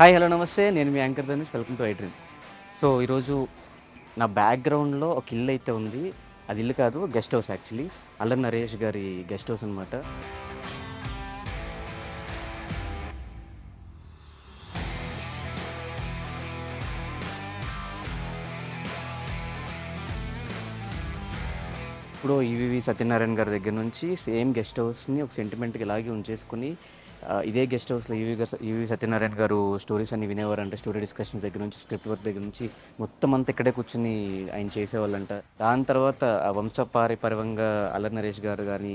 Hi hello నమస్తే. నేను మీ anchor Dhanush. Welcome to iDream. So ఈరోజు నా బ్యాక్గ్రౌండ్లో ఒక ఇల్లు అయితే ఉంది. అది ఇల్లు కాదు guest house actually. Allari Naresh గారి గెస్ట్ హౌస్ అనమాట ఇప్పుడు ఈవీవి సత్యనారాయణ గారి దగ్గర నుంచి సేమ్ గెస్ట్ హౌస్ని ఒక సెంటిమెంట్కి ఇలాగే ఉంచేసుకుని ఇదే గెస్ట్ హౌస్లో ఈవీ గారు సత్యనారాయణ గారు స్టోరీస్ అన్ని వినేవారంట స్టోరీ డిస్కషన్స్ దగ్గర నుంచి స్క్రిప్ట్ వర్క్ దగ్గర నుంచి. మొత్తం అంతా ఇక్కడే కూర్చుని ఆయన చేసేవాళ్ళంట. దాని తర్వాత ఆ వంశపారిపర్వంగా అల్లరి నరేష్ గారు కానీ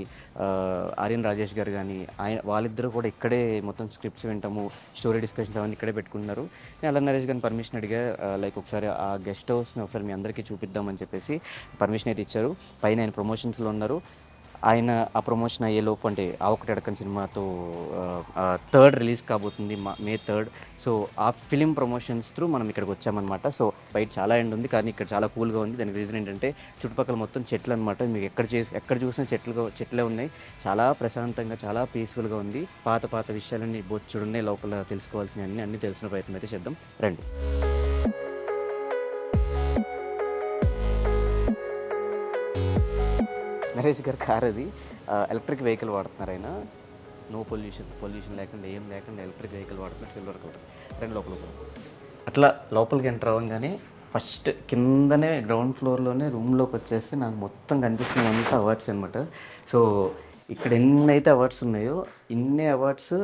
ఆర్యన్ రాజేష్ గారు కానీ ఆయన వాళ్ళిద్దరూ కూడా ఇక్కడే మొత్తం స్క్రిప్ట్స్ వింటాము స్టోరీ డిస్కషన్స్ అవన్నీ ఇక్కడే పెట్టుకుంటున్నారు నేను అల్లరి నరేష్ గారిని పర్మిషన్ అడిగా లైక్ ఒకసారి ఆ గెస్ట్ హౌస్ని ఒకసారి మీ అందరికీ చూపిద్దామని చెప్పేసి పర్మిషన్ అయితే ఇచ్చారు. పైన ఆయన ప్రమోషన్స్లో ఉన్నారు. ఆయన ఆ ప్రమోషన్ అయ్యే లోపు అంటే ఆ ఒకటి అడకన్ సినిమాతో థర్డ్ రిలీజ్ కాబోతుంది మే థర్డ్ సో ఆ ఫిలిం ప్రమోషన్స్ త్రూ మనం ఇక్కడికి వచ్చామన్నమాట. సో బయట చాలా ఎండ్ ఉంది కానీ ఇక్కడ చాలా కూల్గా ఉంది. దానికి రీజన్ ఏంటంటే చుట్టుపక్కల మొత్తం చెట్లు అనమాట మీకు ఎక్కడ చేసి ఎక్కడ చూసినా చెట్లు చెట్లే ఉన్నాయి. చాలా ప్రశాంతంగా చాలా పీస్ఫుల్గా ఉంది. పాత పాత విషయాలన్నీ బొచ్చుడున్నాయి లోపల తెలుసుకోవాల్సినవి అన్నీ అన్నీ తెలిసిన ప్రయత్నం అయితే చేద్దాం. రండి. నరేష్ గారి కార్ అది. ఎలక్ట్రిక్ వెహికల్ వాడుతున్నారు ఆయన. నో పొల్యూషన్ పొల్యూషన్ లేకుండా ఏం లేకుండా ఎలక్ట్రిక్ వెహికల్ వాడుతున్నారు సిల్వర్ కలర్ రెండు లోపల అట్లా లోపలికి ఎంటర్ అవ్వగానే ఫస్ట్ కిందనే గ్రౌండ్ ఫ్లోర్లోనే రూమ్లోకి వచ్చేస్తే నాకు మొత్తం కనిపిస్తున్న అంతా అవార్డ్స్ అనమాట సో ఇక్కడ ఎన్ని అయితే అవార్డ్స్ ఉన్నాయో ఇన్ని అవార్డ్స్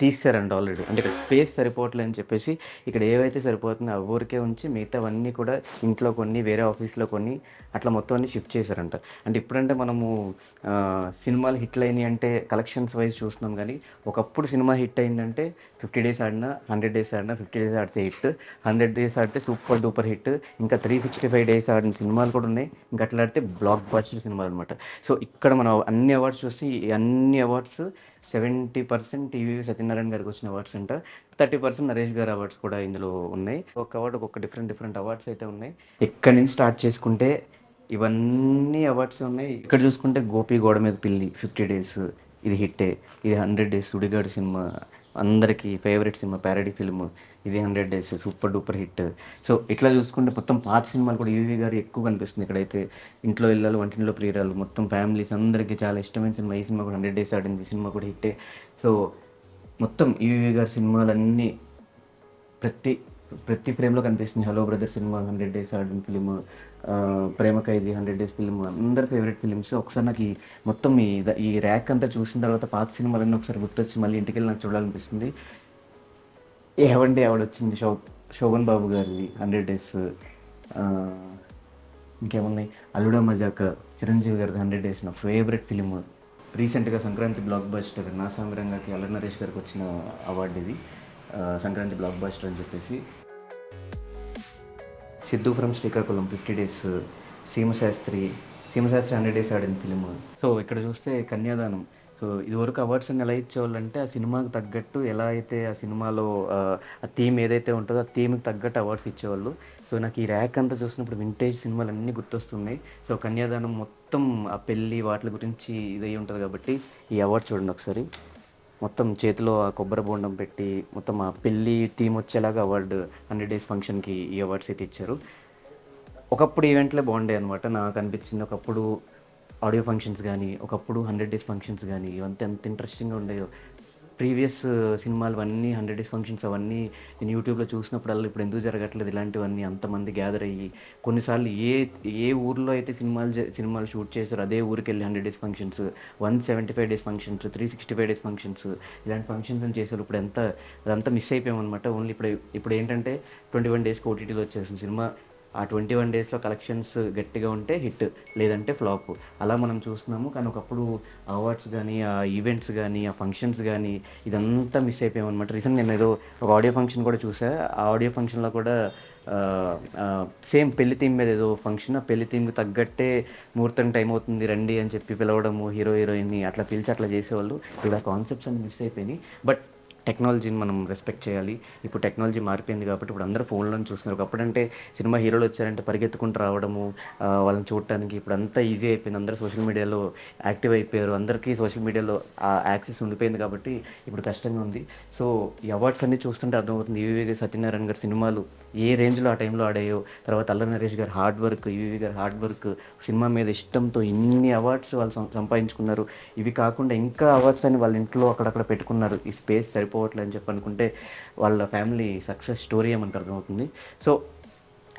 తీసారండి ఆల్రెడీ అంటే ఇక్కడ స్పేస్ సరిపోవట్లేదు అని చెప్పేసి ఇక్కడ ఏవైతే సరిపోతుందో ఆ ఊరికే ఉంచి మిగతావన్నీ కూడా ఇంట్లో కొన్ని వేరే ఆఫీస్లో కొన్ని అట్లా మొత్తం అన్ని షిఫ్ట్ చేశారంట. అంటే ఇప్పుడంటే మనము సినిమాలు హిట్లు అయినాయి అంటే కలెక్షన్స్ వైజ్ చూస్తున్నాం కానీ ఒకప్పుడు సినిమా హిట్ అయిందంటే ఫిఫ్టీ డేస్ ఆడినా హండ్రెడ్ డేస్ ఆడినా ఫిఫ్టీ డేస్ ఆడితే హిట్ హండ్రెడ్ డేస్ ఆడితే సూపర్ డూపర్ హిట్ ఇంకా త్రీ సిక్స్టీ ఫైవ్ డేస్ ఆడిన సినిమాలు కూడా ఉన్నాయి. ఇంకా అట్లా ఆడితే బ్లాక్ బాస్టర్ సినిమాలు అనమాట సో ఇక్కడ మనం అన్ని అవార్డ్స్ చూసి అన్ని awards seventy percent TV Satyanarayana గారికి వచ్చిన అవార్డ్స్ అంట. థర్టీ పర్సెంట్ నరేష్ గారి అవార్డ్స్ కూడా ఇందులో ఉన్నాయి. ఒక అవార్డు ఒక్కొక్క డిఫరెంట్ డిఫరెంట్ అవార్డ్స్ అయితే ఉన్నాయి. ఎక్కడి నుంచి స్టార్ట్ చేసుకుంటే ఇవన్నీ అవార్డ్స్ ఉన్నాయి. ఇక్కడ చూసుకుంటే గోపి గోడ మీద పిల్లి ఫిఫ్టీ డేస్ ఇది హిట్టే. ఇది హండ్రెడ్ డేస్ సుడిగాడు సినిమా. అందరికీ ఫేవరెట్ సినిమా ప్యారడీ ఫిల్మ్ ఇది hundred days super duper hit so ఇట్లా చూసుకుంటే మొత్తం పాత సినిమాలు కూడా ఈవీ గారు ఎక్కువ కనిపిస్తుంది ఇక్కడైతే. ఇంట్లో ఇళ్ళలు వంటింట్లో ప్రియురాలు మొత్తం ఫ్యామిలీస్ అందరికీ చాలా ఇష్టమైన సినిమా. ఈ సినిమా కూడా హండ్రెడ్ డేస్ ఆడింది ఈ సినిమా కూడా హిట్టే సో మొత్తం ఈవీ గారి సినిమాలన్నీ ప్రతి ప్రతి ఫ్రేమ్లో కనిపిస్తుంది. Hello brother cinema hundred days ఆడిన film Prema Khaidi hundred days film అందరి ఫేవరెట్ ఫిలిమ్స్. ఒకసారి నాకు ఈ మొత్తం ఈ ఈ ర్యాక్ అంతా చూసిన తర్వాత పాత సినిమాలన్నీ ఒకసారి గుర్తొచ్చి మళ్ళీ ఇంటికి వెళ్ళి నాకు చూడాలనిపిస్తుంది. ఏవండి ఆవిడ వచ్చింది శో శోభన్ బాబు గారిది హండ్రెడ్ డేస్. ఇంకేమున్నాయి? అల్లుడా మజాక చిరంజీవి గారిది హండ్రెడ్ డేస్. నా ఫేవరెట్ ఫిలిం రీసెంట్గా సంక్రాంతి బ్లాక్ బస్టర్ నా సామిరంగాకి అల్లరి నరేష్ గారికి వచ్చిన అవార్డు ఇది. సంక్రాంతి బ్లాక్ బస్టర్ అని చెప్పేసి. Siddhu from Srikakulam fifty days Seemasastri Seemasastri hundred days ఆడిన ఫిలిం సో ఇక్కడ చూస్తే కన్యాదానం. సో ఇదివరకు అవార్డ్స్ ఎలా ఇచ్చేవాళ్ళంటే ఆ సినిమాకి తగ్గట్టు ఎలా అయితే ఆ సినిమాలో ఆ, ఆ థీమ్ ఏదైతే ఉంటుందో ఆ థీమ్కి తగ్గట్టు అవార్డ్స్ ఇచ్చేవాళ్ళు. సో నాకు ఈ ర్యాక్ అంతా చూసినప్పుడు వింటేజ్ సినిమాలు అన్నీ గుర్తొస్తున్నాయి. సో కన్యాదానం మొత్తం ఆ పెళ్ళి వాటి గురించి ఇదై ఉంటుంది కాబట్టి ఈ అవార్డ్ చూడండి ఒకసారి. మొత్తం చేతిలో ఆ కొబ్బరి బోండం పెట్టి మొత్తం ఆ పెళ్ళి థీమ్ వచ్చేలాగా అవార్డు హండ్రెడ్ డేస్ ఫంక్షన్కి ఈ అవార్డ్స్ అయితే ఇచ్చారు. ఒకప్పుడు ఈవెంట్లే బాగుండే అనమాట నాకు అనిపించింది ఒకప్పుడు ఆడియో ఫంక్షన్స్ కానీ ఒకప్పుడు హండ్రెడ్ డేస్ ఫంక్షన్స్ కానీ ఇవంతా ఎంత ఇంట్రెస్టింగ్గా ఉండేవో ప్రీవియస్ సినిమాలు అవన్నీ హండ్రెడ్ డేస్ ఫంక్షన్స్ అవన్నీ నేను యూట్యూబ్లో చూసినప్పుడల్లా ఇప్పుడు ఎందుకు జరగట్లేదు ఇలాంటివన్నీ అంతమంది గ్యాదర్ అయ్యి కొన్నిసార్లు ఏ ఏ ఊర్లో అయితే సినిమాలు సినిమాలు షూట్ చేశారో అదే ఊరికి వెళ్ళి hundred days functions one seventy five days functions three sixty five days functions ఇలాంటి ఫంక్షన్స్ అని చేశారు ఇప్పుడు ఎంత అదంతా మిస్ అయిపోయామన్నమాట. ఓన్లీ ఇప్పుడు ఇప్పుడు ఏంటంటే ట్వంటీ వన్ డేస్కి ఓటీటీలో వచ్చేసింది సినిమా ఆ ట్వంటీ వన్ డేస్లో కలెక్షన్స్ గట్టిగా ఉంటే హిట్ లేదంటే ఫ్లాప్. అలా మనం చూస్తున్నాము. కానీ ఒకప్పుడు అవార్డ్స్ కానీ ఆ ఈవెంట్స్ కానీ ఆ ఫంక్షన్స్ కానీ ఇదంతా మిస్ అయిపోయాం రీసెంట్ నేను ఏదో ఒక ఆడియో ఫంక్షన్ కూడా చూసా. ఆ ఆడియో ఫంక్షన్లో కూడా సేమ్ పెళ్ళి థీమ్ మీద ఏదో ఫంక్షన్. ఆ పెళ్ళి థీమ్కి తగ్గట్టే ముహూర్తం టైం అవుతుంది రండి అని చెప్పి పిలవడము హీరో హీరోయిన్ని అట్లా పిలిచి అట్లా చేసేవాళ్ళు. ఇలా కాన్సెప్ట్స్ అన్ని మిస్ అయిపోయినాయి. బట్ టెక్నాలజీని మనం రెస్పెక్ట్ చేయాలి. ఇప్పుడు టెక్నాలజీ మారిపోయింది కాబట్టి ఇప్పుడు అందరూ ఫోన్లను చూస్తున్నారు. ఒకప్పుడు అంటే సినిమా హీరోలు వచ్చారంటే పరిగెత్తుకుంటూ రావడము వాళ్ళని చూడటానికి ఇప్పుడు అంతా ఈజీ అయిపోయింది. అందరూ సోషల్ మీడియాలో యాక్టివ్ అయిపోయారు. అందరికీ సోషల్ మీడియాలో ఆ యాక్సెస్ ఉండిపోయింది కాబట్టి ఇప్పుడు కష్టంగా ఉంది. సో ఈ అవార్డ్స్ అన్ని చూస్తుంటే అర్థమవుతుంది. ఈవీవి సత్యనారాయణ గారి సినిమాలు ఏ రేంజ్లో ఆ టైంలో ఆడాయో తర్వాత అల్ల నరేష్ గారి హార్డ్ వర్క్ ఈవీవి గారి హార్డ్ వర్క్ సినిమా మీద ఇష్టంతో ఇన్ని అవార్డ్స్ వాళ్ళు సం- సంపాదించుకున్నారు. ఇవి కాకుండా ఇంకా అవార్డ్స్ అని వాళ్ళ ఇంట్లో అక్కడక్కడ పెట్టుకున్నారు. ఈ స్పేస్ సరిపో సరిపోవట్లేదు అని చెప్పి అనుకుంటే వాళ్ళ ఫ్యామిలీ సక్సెస్ స్టోరీ మనకు అర్థమవుతుంది. సో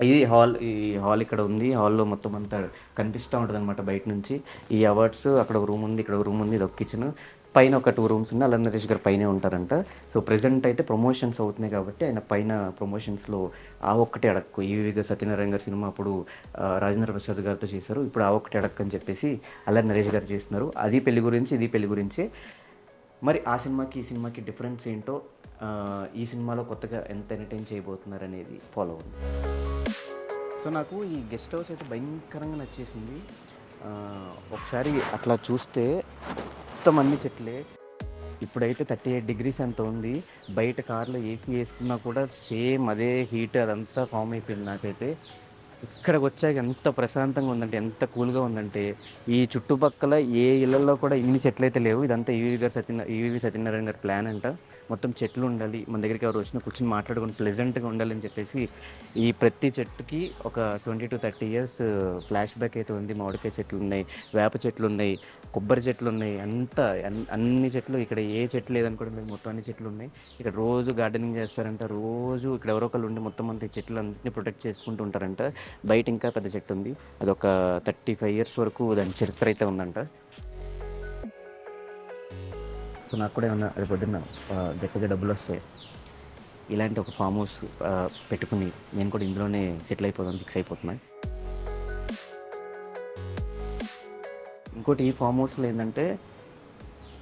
ఇది హాల్ ఈ హాల్ ఇక్కడ ఉంది. హాల్లో మొత్తం అంతా కనిపిస్తూ ఉంటుంది అనమాట బయట నుంచి. ఈ అవార్డ్స్ అక్కడ ఒక రూమ్ ఉంది ఇక్కడ ఒక రూమ్ ఉంది ఇది ఒక కిచెన్ పైన ఒక టూ రూమ్స్ ఉన్నాయి. అలా నరేష్ గారు పైనే ఉంటారంట. సో ప్రెసెంట్ అయితే ప్రమోషన్స్ అవుతున్నాయి కాబట్టి ఆయన పైన ప్రమోషన్స్లో ఆ ఒక్కటే అడక్కు. ఈవిగా సత్యనారాయణ గారి సినిమా అప్పుడు రాజేంద్ర ప్రసాద్ గారితో చేశారు. ఇప్పుడు ఆ ఒక్కటే అడక్కు అని చెప్పేసి అలా నరేష్ గారు చేస్తున్నారు. అది పెళ్ళి గురించి ఇది పెళ్ళి గురించి. మరి ఆ సినిమాకి ఈ సినిమాకి డిఫరెన్స్ ఏంటో ఈ సినిమాలో కొత్తగా ఎంత ఎంటర్టైన్ చేయబోతున్నారు అనేది ఫాలో అవుతుంది సో నాకు ఈ గెస్ట్ హౌస్ అయితే భయంకరంగా నచ్చేసింది. ఒకసారి అట్లా చూస్తే మొత్తం అన్ని చెట్లే. ఇప్పుడైతే థర్టీ ఎయిట్ డిగ్రీస్ అంత ఉంది. బయట కార్లో ఏసీ వేసుకున్నా కూడా సేమ్ అదే హీట్ అదంతా ఫామ్ అయిపోయింది నాకైతే. ఇక్కడికి వచ్చాక ఎంత ప్రశాంతంగా ఉందంటే ఎంత కూల్గా ఉందంటే ఈ చుట్టుపక్కల ఏ ఇళ్ళలో కూడా ఇన్ని చెట్లు అయితే లేవు. ఇదంతా ఈవి గారు సత్యన ఈవి సత్యనారాయణ గారి ప్లాన్ అంట. మొత్తం చెట్లు ఉండాలి మన దగ్గరికి ఎవరు వచ్చినా కూర్చొని మాట్లాడుకుని ప్లెజెంట్గా ఉండాలని చెప్పేసి ఈ ప్రతి చెట్టుకి ఒక twenty to thirty years flashback అయితే ఉంది. మామిడికాయ చెట్లు ఉన్నాయి వేప చెట్లు ఉన్నాయి కొబ్బరి చెట్లు ఉన్నాయి. అంతా అన్ని చెట్లు ఇక్కడ ఏ చెట్లు లేదనుకోవడం లేదు. మొత్తం అన్ని చెట్లు ఉన్నాయి. ఇక్కడ రోజు గార్డెనింగ్ చేస్తారంట. రోజు ఇక్కడ ఎవరో ఒకళ్ళు ఉండి మొత్తం అంత చెట్లు అన్నింటినీ ప్రొటెక్ట్ చేసుకుంటూ ఉంటారంట. బయట ఇంకా పెద్ద చెట్టు ఉంది. అది ఒక థర్టీ ఫైవ్ ఇయర్స్ వరకు దాని చరిత్ర అయితే ఉందంట. సో నాకు కూడా ఏమన్నా రేపు పొద్దున్న గట్టిగా డబ్బులు వస్తాయి ఇలాంటి ఒక ఫామ్ హౌస్ పెట్టుకుని నేను కూడా ఇందులోనే సెటిల్ అయిపోదాం ఫిక్స్ అయిపోతున్నాను ఇంకోటి ఈ ఫామ్ హౌస్లో ఏంటంటే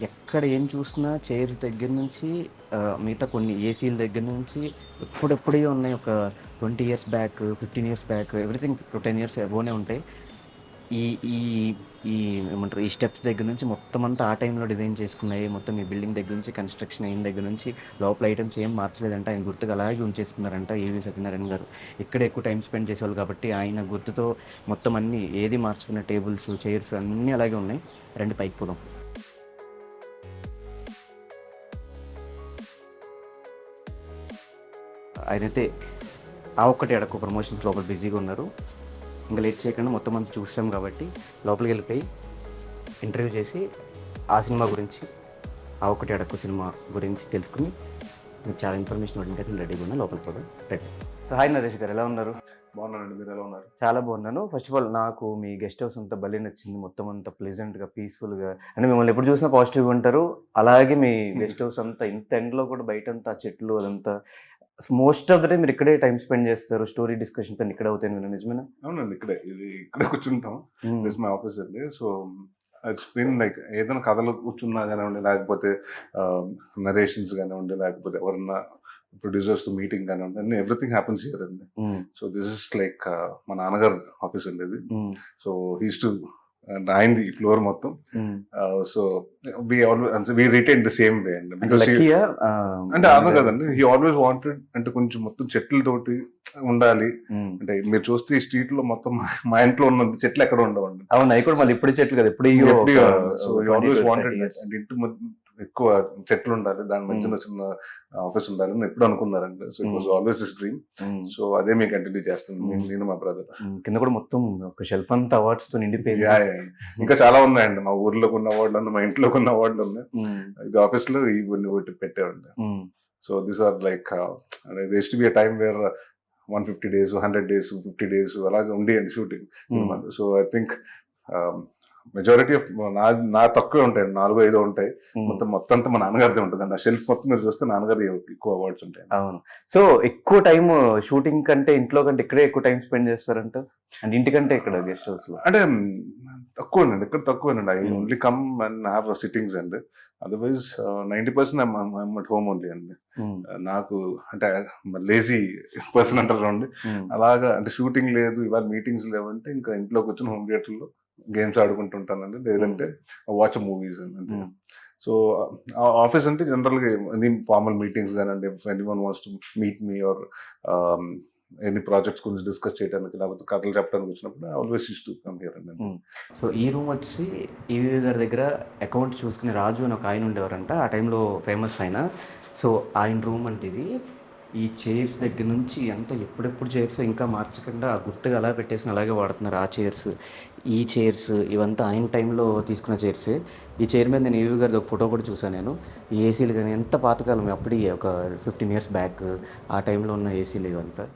ఎక్కడ ఏం చూసినా చైర్స్ దగ్గర నుంచి మిగతా కొన్ని ఏసీల దగ్గర నుంచి ఎప్పుడెప్పుడే ఉన్నాయి. ఒక twenty years back fifteen years back everything ten years అబోనే ఉంటాయి. ఈ ఈ ఈ ఏమంటారు ఈ స్టెప్స్ దగ్గర నుంచి మొత్తం అంతా ఆ టైంలో డిజైన్ చేసుకున్నాయి. మొత్తం ఈ బిల్డింగ్ దగ్గర నుంచి కన్స్ట్రక్షన్ అయిన దగ్గర నుంచి లోపల ఐటమ్స్ ఏం మార్చలేదంట. ఆయన గుర్తుగా అలాగే ఉంచేసుకున్నారంట ఏవి సత్యనారాయణ గారు. ఇక్కడ ఎక్కువ టైం స్పెండ్ చేసేవాళ్ళు కాబట్టి ఆయన గుర్తుతో మొత్తం అన్ని ఏది మార్చుకున్న టేబుల్స్ చైర్స్ అన్నీ అలాగే ఉన్నాయి. రెండు పైకి పోదాం. ఆయనైతే ఆ ఒక్కటి అడక్క ప్రమోషన్స్ లోపల బిజీగా ఉన్నారు. ఇంకా లేట్ చేయకుండా మొత్తం అంతా చూసాం కాబట్టి లోపలికి వెళ్ళిపోయి ఇంటర్వ్యూ చేసి ఆ సినిమా గురించి ఆ ఒక్కటి అడక్కు సినిమా గురించి తెలుసుకుని మీకు చాలా ఇన్ఫర్మేషన్ ఇవ్వడానికి రెడీగా ఉన్నా. లోపలికి పోదాం. రెడీ. హాయ్ నరేష్ గారు ఎలా ఉన్నారు? బాగున్నానండి మీరు ఎలా ఉన్నారు? చాలా బాగున్నాను. ఫస్ట్ ఆఫ్ ఆల్ నాకు మీ గెస్ట్ హౌస్ అంతా భలే నచ్చింది. మొత్తం అంతా ప్లెజెంట్గా పీస్ఫుల్గా అంటే మిమ్మల్ని ఎప్పుడు చూసినా పాజిటివ్గా ఉంటారు. అలాగే మీ గెస్ట్ హౌస్ అంతా ఇంత ఎండ్లో కూడా బయట అంతా చెట్లు అదంతా మోస్ట్ ఆఫ్ ద డే మీరు ఇక్కడే టైం స్పెండ్ చేస్తారు స్టోరీ డిస్కషన్స్ అన్ని ఇక్కడ అవుతాయి నేను నిజమేనా? అవునండి ఇక్కడే ఇది ఇక్కడే కూర్చుంటాం. దిస్ మై ఆఫీస్ అండి. సో ఇట్స్ బిన్ లైక్ ఏదైనా కథలు కూర్చున్నా కానివ్వండి లేకపోతే నరేషన్స్ కానివ్వండి లేకపోతే ఎవరన్నా ప్రొడ్యూసర్స్ మీటింగ్ కానివ్వండి అన్ని ఎవ్రీథింగ్ హ్యాపన్స్ హియర్ అండి. సో దిస్ ఇస్ లైక్ మా నాన్నగారు ఆఫీస్ అండి ఇది. సో హీస్ టు అయింది ఈ ఫ్లోర్ మొత్తం. మ్మ్. So we always we retain the same way అండి. అంటే బికాస్ లక్కీయా అంటే అన్న కదండి హీ ఆల్వేస్ వాంటెడ్ అంటే కొంచెం మొత్తం చెట్లతోటి ఉండాలి. మ్మ్. అంటే మీరు చూస్తే ఈ స్ట్రీట్లో మొత్తం మా ఇంట్లో ఉన్న చెట్లు ఎక్కడ ఉండవండి. అవును అవి కూడా మళ్ళీ ఇప్పుడు చెట్లు కదా ఇప్పుడు సో ఆల్వేస్ వాంటెడ్ అంటే ఇంటి ఎక్కువ చెట్లు ఉండాలి దాని మధ్యన చిన్న ఆఫీస్ ఉండాలి అని ఎప్పుడు అనుకున్నారండి so it was always this dream so అదే మీకు కంటిన్యూ చేస్తుంది. నేను- మా బ్రదర్ కింద కూడా మొత్తం ఒక షెల్ఫ్ అంతా అవార్డ్స్తో నిండిపోయింది. ఇంకా చాలా ఉన్నాయండి. మా ఊర్లో ఉన్న అవార్డులు ఉన్నాయి మా ఇంట్లో ఉన్న అవార్డులు ఉన్నాయి మ్మ్. ఇది ఆఫీస్లో ఇవన్నీ ఒకటి పెట్టేవండి మ్మ్. So this are like this to be time where one fifty days hundred days fifty days అలాగే ఉండేయండి షూటింగ్ సినిమాలు so I think majority of నా నా తక్కువే ఉంటాయి నాలుగో ఐదో ఉంటాయి. మొత్తం మొత్తం అంతా మా నాన్నగారిదే ఉంటుంది. అండి ఆ షెల్ఫ్ మొత్తం మీరు చూస్తే నాన్నగారి ఎక్కువ అవార్డ్స్ ఉంటాయి అవును. సో ఎక్కువ టైం షూటింగ్ కంటే ఇంట్లో కంటే ఇక్కడే ఎక్కువ టైం స్పెండ్ చేస్తారంట? అండ్ ఇంటికంటే ఇక్కడ గెస్ట్ హౌస్లో? అంటే తక్కువ అండి ఇక్కడ తక్కువేనండి. I. Only come and have sittings అండి otherwise ninety percent at home only అండి. నాకు అంటే లేజీ పర్సన్ అంటారు మ్మ్. అలాగా అంటే షూటింగ్ లేదు ఇవాళ మీటింగ్స్ లేవంటే ఇంకా ఇంట్లో కూర్చొని హోమ్ థియేటర్లో గేమ్స్ ఆడుకుంటుంటానండి. లేదంటే వాచ్ మూవీస్ అంతే. సో ఆఫీస్ అంటే జనరల్గా ఎనీ ఫార్మల్ మీటింగ్స్ కానివ్వండి any one wants to meet me or any projects గురించి డిస్కస్ చేయడానికి లేకపోతే కథలు చెప్పడానికి వచ్చినప్పుడు always use to come here అండి. సో ఈ రూమ్ వచ్చి ఈవీ గారి దగ్గర అకౌంట్ చూసుకునే రాజు అని ఒక ఆయన ఉండేవారంట. ఆ టైంలో ఫేమస్ ఆయన. సో ఆయన రూమ్ అంటే ఇది ఈ చైర్స్ దగ్గర నుంచి ఎంత ఎప్పుడెప్పుడు చైర్స్ ఇంకా మార్చకుండా ఆ గుర్తుగా అలా పెట్టేసి అలాగే వాడుతున్నారు ఆ చైర్స్ ఈ చైర్స్ ఇవంతా ఆయన టైంలో తీసుకున్న చైర్స్ ఈ చైర్ మీద నేను ఏవి గారిది ఒక ఫోటో కూడా చూసాను నేను. ఈ ఏసీలు కానీ ఎంత పాతకాలం అప్పుడు ఒక ఫిఫ్టీన్ ఇయర్స్ బ్యాక్ ఆ టైంలో ఉన్న ఏసీలు ఇవంతా.